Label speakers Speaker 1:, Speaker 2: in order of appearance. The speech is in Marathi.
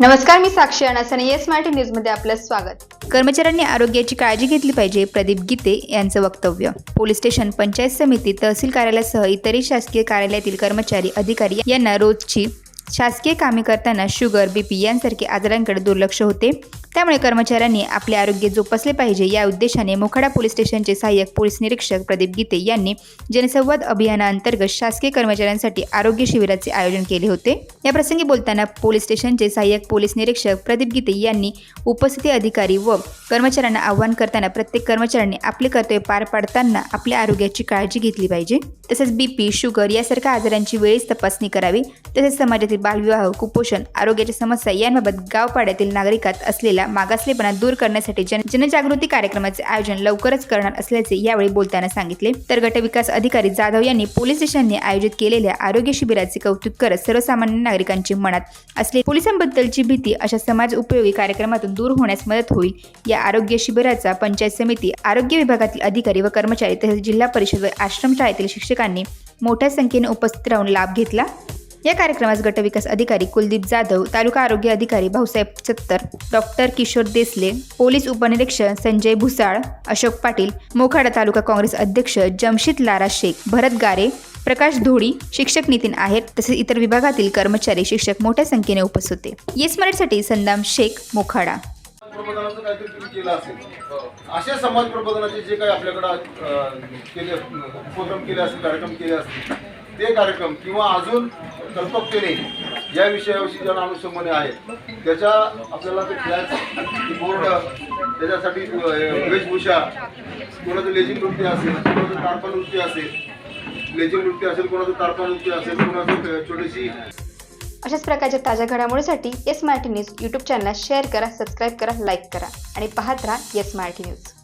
Speaker 1: नमस्कार मी साक्षी अनासने येस मराठी न्यूजमध्ये आपलं स्वागत.
Speaker 2: कर्मचाऱ्यांनी आरोग्याची काळजी घेतली पाहिजे प्रदीप गीते यांचं वक्तव्य. पोलीस स्टेशन पंचायत समिती तहसील कार्यालयासह इतरही शासकीय कार्यालयातील कर्मचारी अधिकारी यांना रोजची शासकीय कामे करताना शुगर बी पी यांसारखे आजारांकडे दुर्लक्ष होते. त्यामुळे कर्मचाऱ्यांनी आपले आरोग्य जोपासले पाहिजे या उद्देशाने मोखाडा पोलीस स्टेशनचे सहाय्यक पोलीस निरीक्षक प्रदीप गीते यांनी जनसंवाद अभियानाअंतर्गत शासकीय कर्मचाऱ्यांसाठी आरोग्य शिबिराचे आयोजन केले होते. या प्रसंगी बोलताना पोलीस स्टेशनचे सहाय्यक पोलीस निरीक्षक प्रदीप गीते यांनी उपस्थिती अधिकारी व कर्मचाऱ्यांना आव्हान करताना प्रत्येक कर्मचाऱ्यांनी आपले कर्तव्य पार पाडताना आपल्या आरोग्याची काळजी घेतली पाहिजे. तसेच बीपी शुगर यासारख्या आजारांची वेळीच तपासणी करावी. तसेच समाजातील बालविवाह कुपोषण आरोग्याच्या समस्या यांबाबत गावपाड्यातील नागरिकात असलेला मागासलेपणा दूर करण्यासाठी जन जनजागृती कार्यक्रमाचे आयोजन लवकरच करणार असल्याचे यावेळी बोलताना सांगितले. तर गटविकास अधिकारी जाधव यांनी पोलीस स्टेशनने आयोजित केलेल्या आरोग्य शिबिराचे कौतुक करत सर्वसामान्य नागरिकांची मनात असले पोलिसांबद्दलची भीती अशा समाज उपयोगी कार्यक्रमातून दूर होण्यास मदत होईल. या आरोग्य शिबिराचा पंचायत समिती आरोग्य विभागातील अधिकारी व कर्मचारी तसेच जिल्हा परिषद व आश्रमशाळेतील शिक्षकांनी मोठ्या संख्येने उपस्थित राहून लाभ घेतला. या कार्यक्रमास गटविकास अधिकारी कुलदीप जाधव तालुका आरोग्य अधिकारी भाऊसाहेब चत्तर डॉक्टर किशोर देसले पोलीस उपनिरीक्षक संजय भुसाळ अशोक पाटील मोखाडा तालुका काँग्रेस अध्यक्ष जमशीद लारा शेख भरत गारे प्रकाश धोडी शिक्षक नितीन आहेर तसेच इतर विभागातील कर्मचारी शिक्षक मोठ्या संख्येने उपस्थित होते. येस मराठीसाठी संदाम शेख मोखाडा.
Speaker 3: प्रबोधनाचं काहीतरी केलं असेल. अशा समाज प्रबोधनाचे जे काही आपल्याकडं केले उपक्रम केले असतील कार्यक्रम केले असतील ते कार्यक्रम किंवा अजून कल्पकतेने या विषयाविषयी ज्या अनुषंगाने आहेत त्याच्या आपल्याला ते फ्लॅट बोर्ड त्याच्यासाठी वेशभूषा कोणाचं लेझिंग नृत्य असेल कोणाचं तारपा नृत्य असेल लेझिंग नृत्य असेल कोणाचं तारपा नृत्य असेल कोणाचं छोटीशी
Speaker 1: अशाच प्रकारच्या ताज्या घडामोडीसाठी येस मराठी न्यूज यूट्यूब चॅनलला शेअर करा सबस्क्राईब करा लाईक करा आणि पाहत राहा येस मराठी न्यूज.